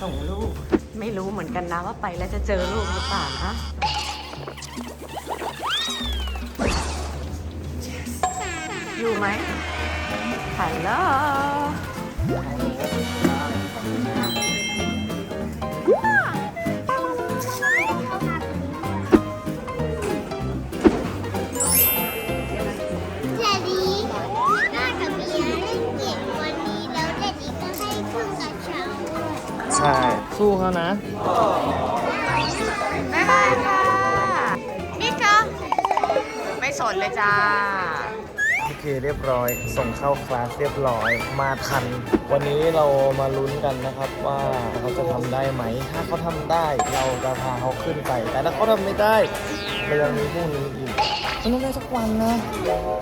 ส่งลูก ไม่รู้เหมือนกันนะว่าไปแล้วจะเจอลูกหรือเปล่านะ อยู่ไหมฮัลโหล ช่สู้เขานะ บ๊ายบายค่ะ นี่เธอไม่สนเลยจ้า โอเคเรียบร้อย ส่งเข้าคลาสเรียบร้อยมาทัน วันนี้เรามาลุ้นกันนะครับว่าเขาจะทำได้ไหม ถ้าเขาทำได้เราจะพาเขาขึ้นไป แต่ถ้าเขาทำไม่ได้ เรายังมีพรุ่งนี้อีกมันต้องได้สักวันนะ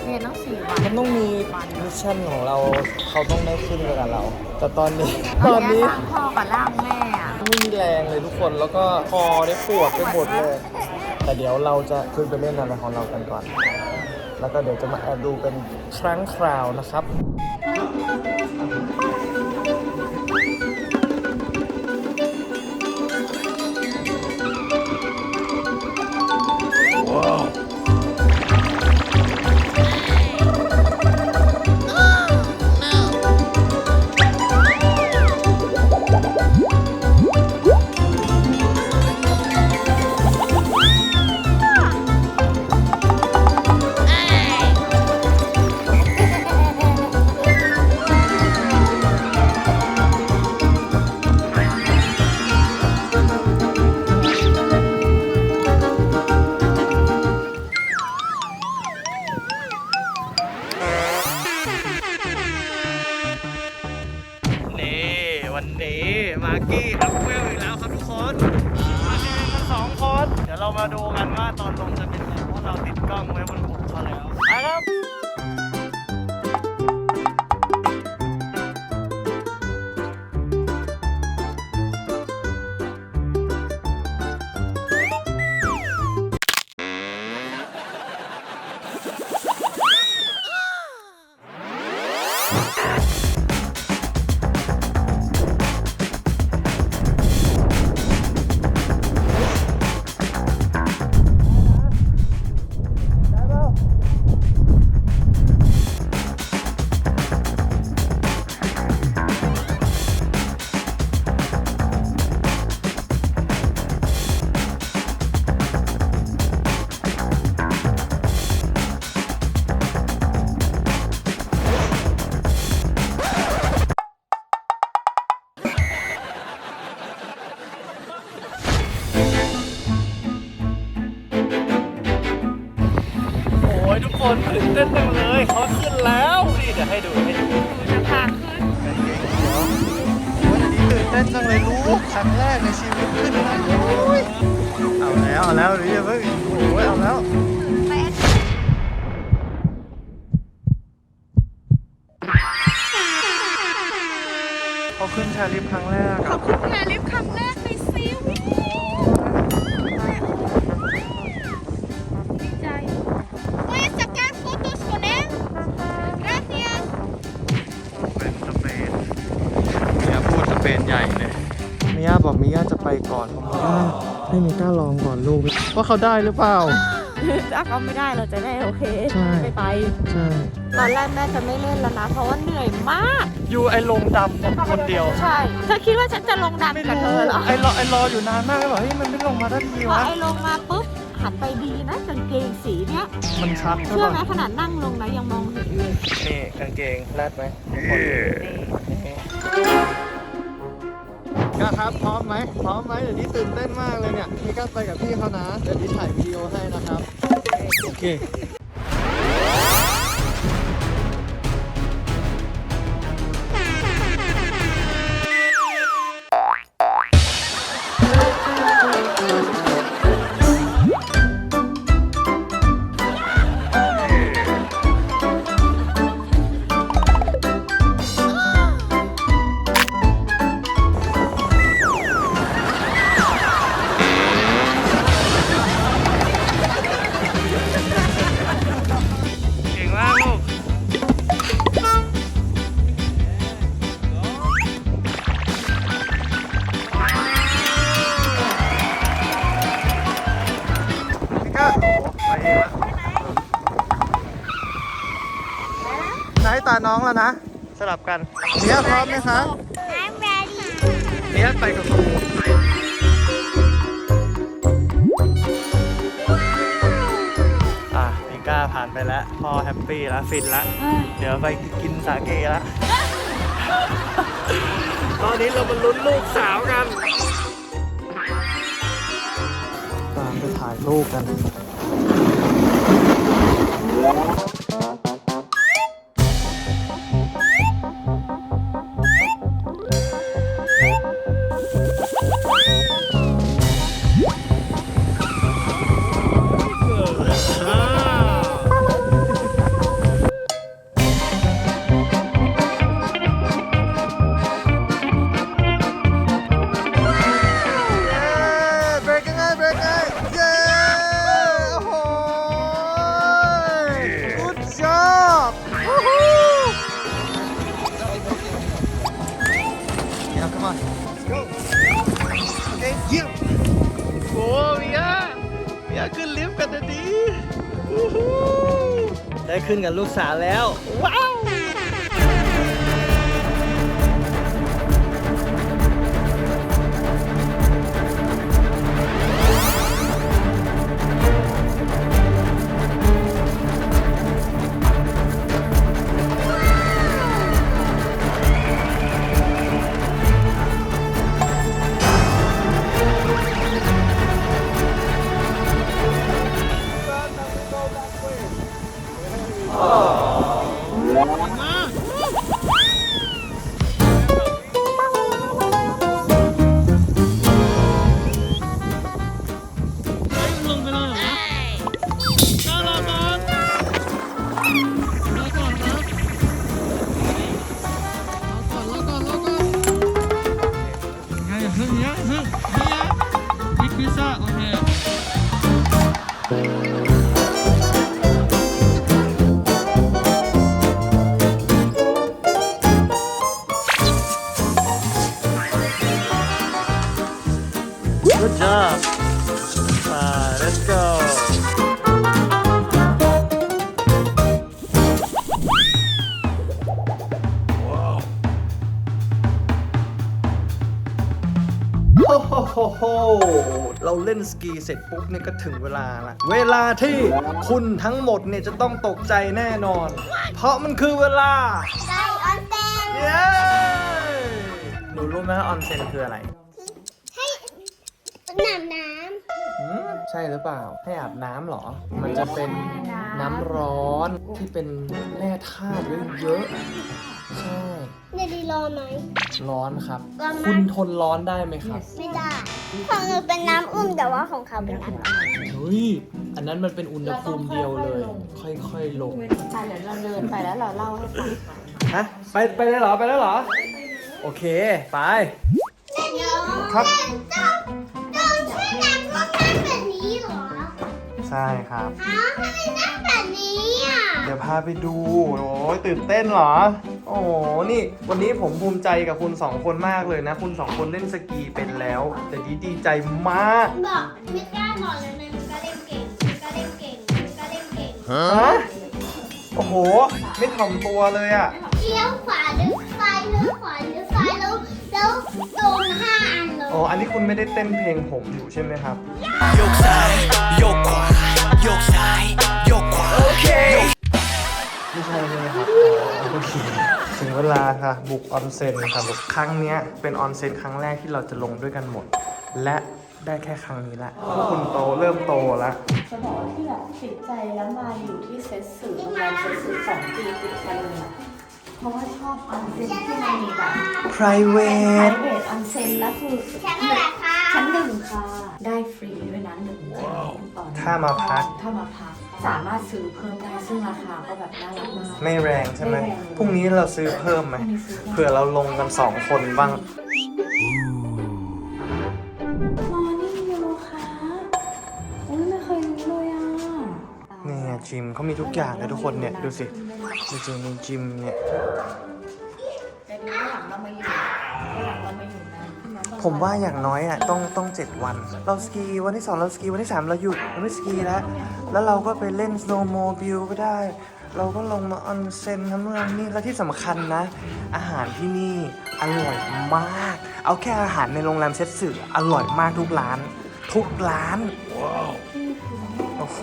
เรียนต้องสี่วันมันต้องมีมิชชั่นของเราเขาต้องได้ขึ้นไปกับเรา แต่ตอนนี้ ตอนนี้ร่างพ่อกับร่างแม่อะไม่มีแรงเลยทุกคนแล้วก็คอได้ปวดไปหมดเลย แต่เดี๋ยวเราจะขึ้นไปเล่นอะไรของเรากันก่อน แล้วก็เดี๋ยวจะมาแอบดูเป็นครั้งคราวนะครับนี่ มาดูกันว่าตอนลงจะเป็นยังไงเพราะเราติดกล้องไว้บนหัวเขาแล้วไปครับ เขาขึ้นชาลิฟต์ครั้งแรกขอบคุณแม่ลิฟต์ครั้งแรกในซีวิตดีใจ Puedes sacar fotos con él Gracias เป็นสเปนเมียพูดสเปนใหญ่เลยมิยาบอกมิยาจะไปก่อนมิยาให้มิก้าลองก่อนลูกว่าเขาได้หรือเปล่า ถ้าเขาไม่ได้เราจะได้โอเค ใช่ ไม่ไป ใช่ ตอนแรกแม่จะไม่เล่นแล้วนะ เพราะว่าเหนื่อยมาก อยู่ไอ้ลงดำกับคนเดียวใช่เธอคิดว่าฉันจะลงดันไม่กับเธรู้อเหรอไอ้รอไอ้รออยู่นานมากเลยบอกเฮ้ยมันไม่ลงมาทันทีพอวะไอ้ลงมาปุ๊บหันไปดีนะกางเกงสีเนี้ยมันชัดใช่เชื่อป่ะไหมขนาดนั่งลงนะยังมองเห็นเลยนี่กางเกงแรดไหมก้าครับพร้อมไหมพร้อมไหมเดี๋ยวนี้ตื่นเต้นมากเลยเนี่ยมีก้าไปกับพี่เขานะเดี๋ยวนี้ถ่ายวิดีโอให้นะครับโอเค สลับกันเนียพร้อมไหมคะ I'm ready เนียไปกับครูอะพิก้าผ่านไปแล้ว พ่อแฮปปี้แล้วฟินแล้ว เดี๋ยวไปกินสาเกแล้ว ตอนนี้เรามาลุ้นลูกสาวกัน ตามไปถ่ายรูปกัน on. Let's go. Okay, yeah. โอ้เมียเมียขึ้นลิฟต์กันนะดีวู้ฮู้ได้ขึ้นกับลูกสาวแล้ว ว้าว โอ้โหโหโหเราเล่นสกีเสร็จปุ๊บเนี่ยก็ถึงเวลาละ เวลาที่คุณทั้งหมดเนี่ยจะต้องตกใจแน่นอน เพราะมันคือเวลาไดออนเต็มเย้หนูรู้ไหมว่าออนเซ็นคืออะไร ใช่หรือเปล่า ให้อาบน้ำเหรอ มันจะเป็นน้ำร้อนที่เป็นแร่ธาตุเยอะๆใช่ำเนดีรอไหม ร้อนครับ ร้อนมาก คุณทนร้อนได้ไหมครับ ไม่ได้ของหนูเป็นน้ำอุ่นแต่ว่าของเขาเป็นน้ำร้อนเฮ้ย อันนั้นมันเป็นอุณหภูมิเดียวเลย ค่อยๆลง ไปเดี๋ยวเราเดินไปแล้วเราเล่าให้ฟังฮะ ไปไปเลยเหรอ ไปแล้วเหรอ โอเค ไปครับต้องต้อง ใช่ครับ อ้าวทำไมน้ำแบบนี้อะเดี๋ยวพาไปดู โอ้ยตื่นเต้นเหรอ โอ้โห นี่ วันนี้ผมภูมิใจกับคุณสองคนมากเลยนะ คุณสองคนเล่นสกีเป็นแล้ว แต่ดีดีใจมาก บอกไม่กล้าบอกเลยนะมันก็เล่นเก่งมันก็เล่นเก่งมันก็เล่นเก่งฮะ โอ้โห ไม่ถ่อมตัวเลยอะ เลี้ยวขวาหรือซ้ายหรือขวาหรือซ้ายแล้วแล้วโดนห้า อันเลยอ๋อ อันนี้คุณไม่ได้เต้นเพลงผมอยู่ใช่ไหมครับโยกซ้ายโยกขวาโยกซ้ายโยกขวาโอเคไม่ใช่ใช่ไหมครับอ๋อโอเคถึงเวลาค่ะ บุกออนเซ็นค่ะบุกครั้งเนี้ยเป็นออนเซ็นครั้งแรกที่เราจะลงด้วยกันหมด และได้แค่ครั้งนี้ละพวกคุณโตเริ่มโตแล้วจะบอกว่าที่แบบติดใจแล้วมาอยู่ที่เซตสื่อโรงแรมเซตสื่อสองปีติดกันเลยอะ เพราะว่าชอบออนเซ็นที่มันมีแบบ private เวทออนเซ็นแล้วคือชั้นอะไรคะชั้นหนึ่งค่ะ ได้ฟรีด้วยนะหนึ่งแถวต่อหนึ่งถ้ามาพัก ถ้ามาพัก สามารถซื้อเพิ่มได้ซึ่งราคาก็แบบน่ารักมาก ไม่แรงใช่ไหมไม่แรงเลยพรุ่งนี้เราซื้อเพิ่มไหมพรุ่งนี้ซื้อเพิ่มเผื่อเราลงกันสองคนบ้าง มอร์นิ่งยูค่ะโอ้ยไม่เคยรู้เลยอะนี่ไงจิมเขามีทุกอย่างนะทุกคนเนี่ยดูสิ จริงๆมีจิมเนี่ยแต่ดูว่าหลังเรามาอยู่ว่าหลังเรามาอยู่นานขึ้นนะผมว่าอย่างน้อยอะต้องต้องเจ็ดวัน เราสกีวันที่สองเราสกีวันที่สามเราหยุดเราไม่สกีแล้ว แล้วเราก็ไปเล่นสโนว์โมบิลก็ได้ เราก็ลงมาออนเซ็นทั้งเมืองนี่และที่สำคัญนะ อาหารที่นี่อร่อยมาก เอาแค่อาหารในโรงแรมเซตสึอร่อยมากทุกร้าน ทุกร้านว้าวโอ้โห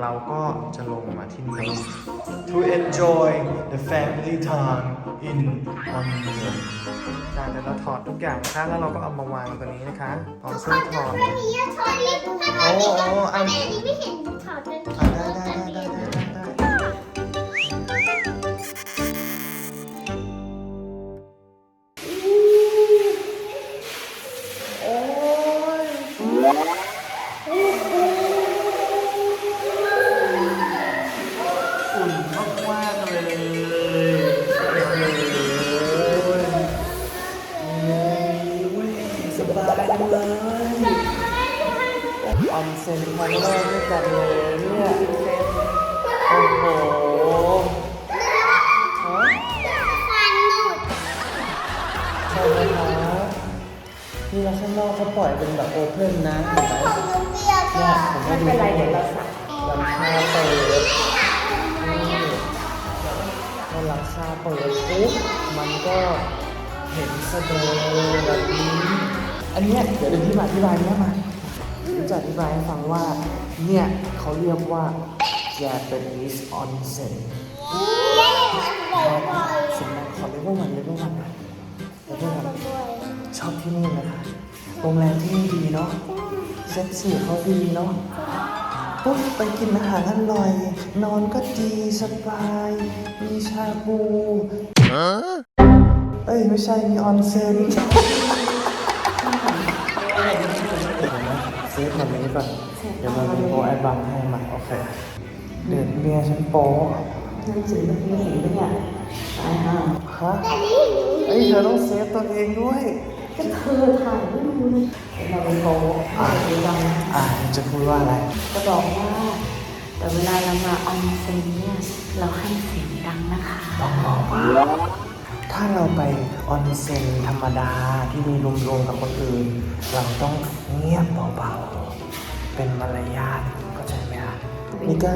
เราก็จะลงมาที่นี่ to enjoy the family time in onsen จากเดี๋ยวเราถอดทุกอย่างนะคะแล้วเราก็เอามาวางตรงนี้นะคะพร้อมเสื้อถอดแค่นี้อะถอดลิฟต์ถ้าถอดลิฟต์โอ้โอ้อัอันนนี้ไม่เห็นถอดเลย อะ ออนเซ็นครั้งแรกด้วยกันเลยเนี่ย โอ้โหฮะฟันหลุดใช่ไหมคะนี่เราข้างนอกเขาปล่อยเป็นแบบโอเพ่นนะเห็นไหมของนูเปียกเนี่ยผมไม่ให้ดูเป็นไรเดี๋ยวเราสักหลังคาเปิดนี่พอหลังคาเปิดปุ๊บมันก็เห็นสะเดอแบบนี้ อันเนี้ยเดี๋ยวเดี๋ยวพี่มาอธิบายเนี้ยมา จะอธิบายให้ฟังว่า เนี่ยเขาเรียกว่า Japanese onsen สำหรับขอเลเวลวันเลเวลวันเลเวลวันชอบที่นี่ไหมคะโรงแรมที่นี่ดีเนาะเซ็ตสื่อเขาดีเนาะปุ๊บไปกินอาหารอร่อย นอนก็ดีสบาย มีชาบูเอ้ย ไม่ใช่มีออนเซ็น ซฟแบบนี้ก่อนเดี๋ยวมันมีโปรแอดวานซ์ให้มาโอเคเด็ดเมียฉันโป๊ะนั่นจริงไม่เห็นด้วยเนี่ยตายห่าฮะเอ้ยเธอต้องเซฟตัวเองด้วยก็เธอถ่ายไม่ดูเลยเดี๋ยวเราไปโป๊ะถ่ายดูดังอ่าจะพูดว่าอะไร จะบอกว่าแต่เวลาเรามาออนเซ็นเนี่ยเราห้ามเสียงดังนะคะ ถ้าเราไปออนเซ็นธรรมดาที่มีรวมๆกับคนอื่น เราต้องเงียบเบาๆ เป็นมารยาทเข้าใจไหมคะนี่ก็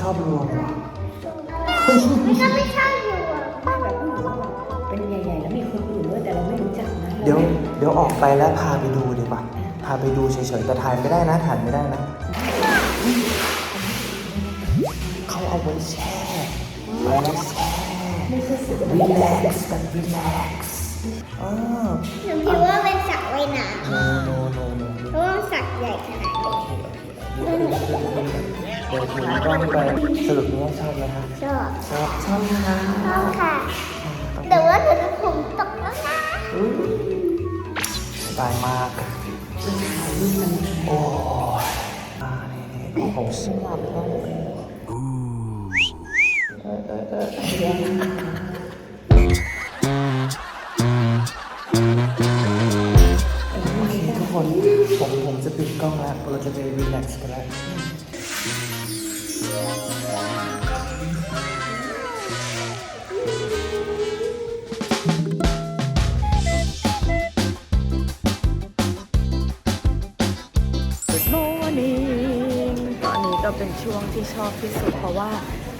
ชอบรวมเหรอไม่ก็ไม่ใช่อยู่อะไม่แบบผู้หญิงว่าแบบเป็นใหญ่ๆแล้วมีคนอื่นด้วยแต่เราไม่รู้จักนะเดี๋ยวเดี๋ยวออกไปแล้วพาไปดูดีกว่าพาไปดูเฉยๆแต่ถ่ายไม่ได้นะถ่ายไม่ได้นะ เขาเอาไว้แช่ไว้แช่ รีแลกซ์กันรีแลกซ์อ๋อหนูคิดว่าเป็นสระว่ายน้โนโนโนโนำเพราะว่าสระใหญ่ขนาดนี้เดี๋ยวถึงต้องไปสรุปนี้ชอบไหมคะชอบชอบชอบค่ะชอบค่ะแต่ว่าหนูจะผมตกแล้วนะสบายมากโอ้ยอ่านี่นี่โอ้โหสลับแล้วเออเออเออโอ กล้องแล้วเราจะไปรีแลกซ์กันแล้ว็เป็นช่วงที่ชอบที่สุด เพราะว่า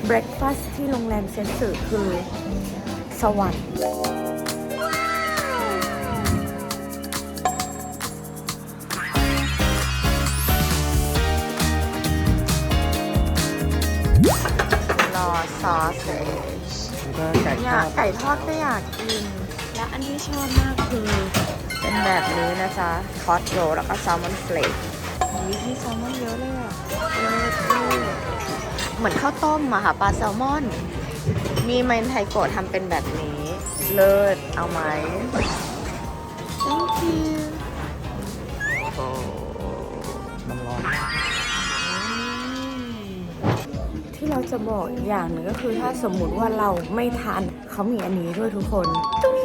เบรคฟาสที่โรงแรมเซนสึคือสวรรค์ อซอสเซจก็ไก่ทอยาอกดไก่ทอดก็อยากกิน และอันที่ชอบมากคือ เป็นแบบนี้นะจ๊ะทอดโรลแล้วก็แซลมอนเฟลกนี่มีแซลมอนเยอะเลยอะเออคือเหมือนข้าวต้มอะค่ะปลาแซลมอน มีไมนไทโกะทำเป็นแบบนี้ เลิศเอาไหม thank you โอ้ จะบอกอีกอย่างหนึ่งก็คือถ้าสมมุติว่าเราไม่ทานเขามีอันนี้ด้วยทุกคนตุ้ง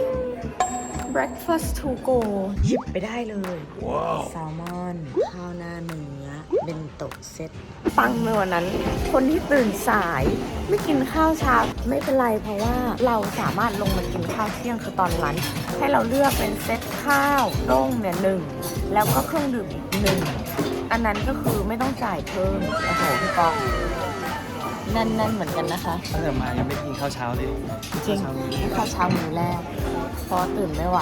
breakfast to go หยิบไปได้เลยแซลมอน ข้าวหน้าเนื้อเบนโตะเซตปังในวันนั้น คนที่ตื่นสาย ไม่กินข้าวเช้าไม่เป็นไรเพราะว่าเราสามารถลงมากินข้าวเที่ยงคือตอนลันช์ให้เราเลือกเป็นเซตข้าวต้งเนี่ยหนึ่งแล้วก็เครื่องดื่มอีกหนึ่งอันนั้นก็คือไม่ต้องจ่ายเพิ่มโอ้โหพี่ปอง แน่น ๆ เหมือนกันนะคะ ตั้งแต่มายังไม่กินข้าวเช้าเลยจริงข้าวเช้ามื้อนี้ข้าวเช้ามื้อแรกเพราะตื่นไม่ไหว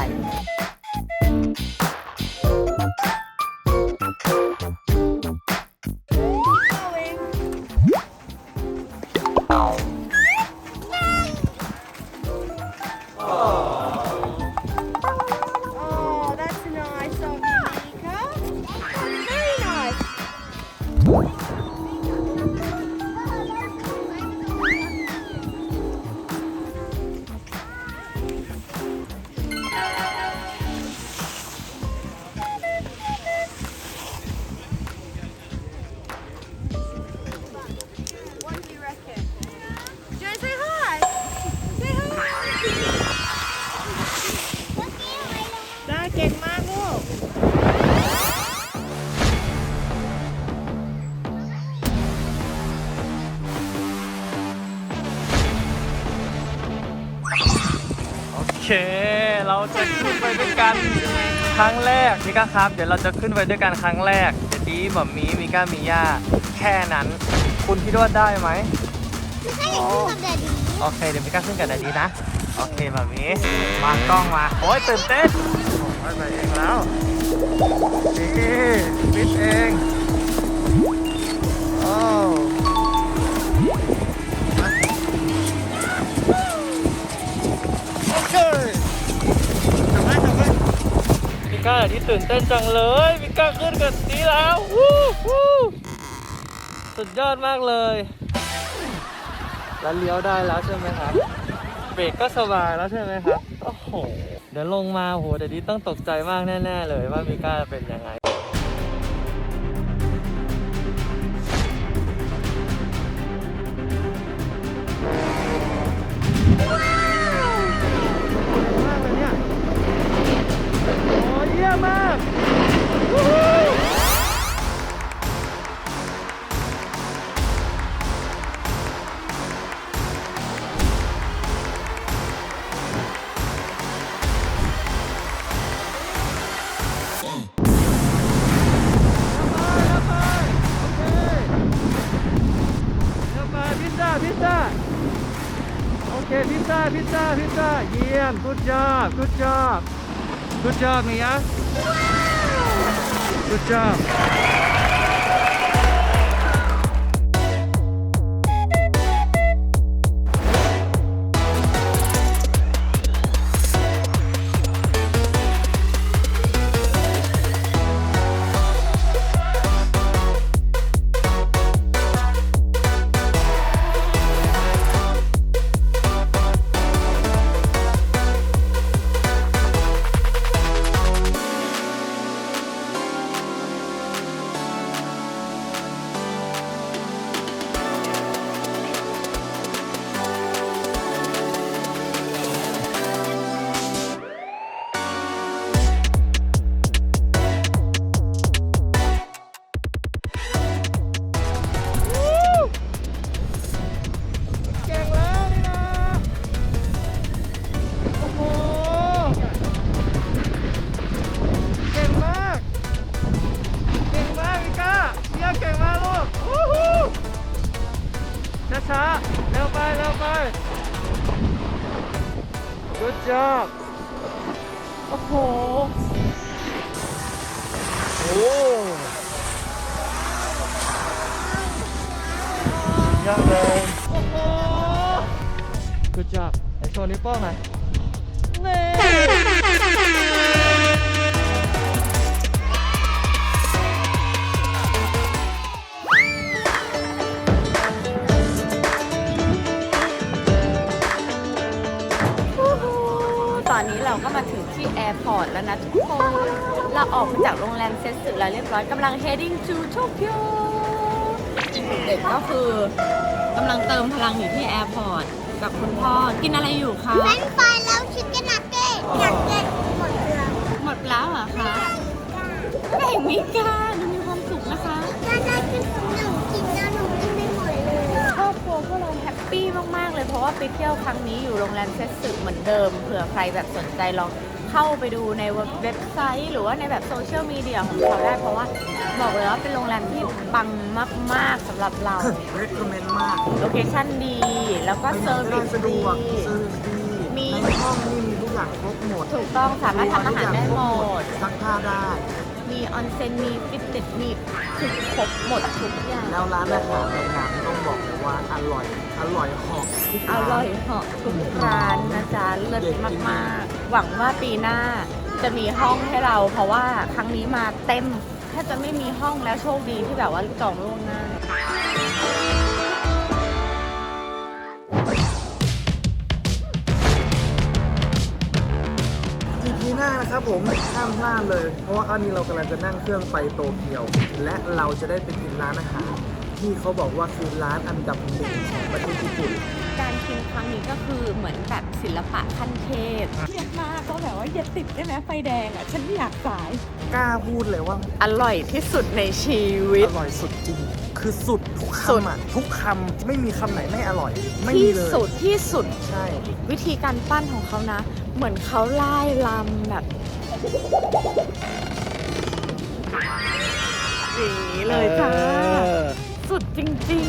เค เราจะขึ้นไปด้วยกันครั้งแรกมิก้าครับ เดี๋ยวเราจะขึ้นไปด้วยกันครั้งแรกเดี๋ยวดีหมอมมีมิก้ามีย่าแค่นั้น คุณคิดว่าได้ไหมให้หนูกับแดดดีโอเคเดี๋ยวมิก้าขึ้นกับดดดีนะโอเคหมอมมีมากล้องมาโอ้ยตื่นเต้นโอ้ยไปเองแล้วนี่ฟิตเอง มีตื่นเต้นจังเลยมิก้าขึ้นกับดีแล้ววู้วู้สุดยอดมากเลย แล้วเลี้ยวได้แล้วใช่ไหมครับ เบรกก็สบายแล้วใช่ไหมครับ โอ้โห เดี๋ยวลงมาโหเดี๋ยวนี้ต้องตกใจมากแน่ ๆ เลยว่ามิก้าเป็นยังไง ซ่าเยี่ยม good job good job good job มียะ good job ที่แอร์พอร์ตแล้วนะทุกคน เราออกมาจากโรงแรมเซตสึแล้วเรียบร้อยกำลัง heading to Tokyo เด็กก็คือกำลังเติมพลังอยู่ที่แอร์พอร์ตกับคุณพ่อ กินอะไรอยู่คะเฟรนช์ฟรายแล้วชิคเก้นนักเก็ตนักเก็ตหมดเลยหมดแล้วเหรอคะแม่งมิกา ปปี้มากๆ เลยเพราะว่าไปเที่ยวครั้งนี้อยู่โรงแรมเซตสึเหมือนเดิมเผื่อใครแบบสนใจลองเข้าไปดูในเว็บไซต์ หรือว่าในแบบโซเชียลมีเดียของเขาได้เพราะว่าบอกเลยว่าเป็นโรงแรมที่ปังมาก ๆสำหรับเรา recommend มากโลเคชั่นดี แล้วก็เซอร์วิสสะดดี วกเซอร์วิสดีมี ในห้องนี่มีทุกอย่างครบหมดถูกต้องสามารถทำอาหารได้หมด ซักผ้าได้ มีออนเซ็นมีฟิตเนสมีคือครบหมดทุกอย่างแล้วร้านอาหารในงานต้องบอกเลยว่าอร่อยอร่อยหอกทุกอร้าร่อยเหาะทุกร้านนะจ๊ะเลิศมากๆ หวังว่าปีหน้าจะมีห้องให้เรา เพราะว่าครั้งนี้มาเต็มถ้าจะไม่มีห้องแล้วโชคดีที่แบบว่าจองล่วงหน้า น้านะครับผมห้ามพลาดเลย เพราะว่าครั้งนี้เรากำลังจะนั่งเครื่องไปโตเกียว และเราจะได้ไปกินร้านอาหารที่เขาบอกว่าคือร้านอันดับหนึ่งของประเทศญี่ปุ่นการกินครั้งนี้ก็คือเหมือนแบบศิลปะขั้นเทพเครียดมากก็แบบว่าอย่าติดได้ไหมไฟแดงอะ ฉันไม่อยากสาย กล้าพูดเลยว่า อร่อยที่สุดในชีวิต อร่อยสุดจริง คือสุดทุกสุดคำอะทุกคำไม่มีคำไหนไม่อร่อย ไม่มีที่เลยสุดที่สุดใช่ วิธีการปั้นของเขานะ เหมือนเขาไล่ลำแบบอย่างนี้เลยจ้าออ สุดจริง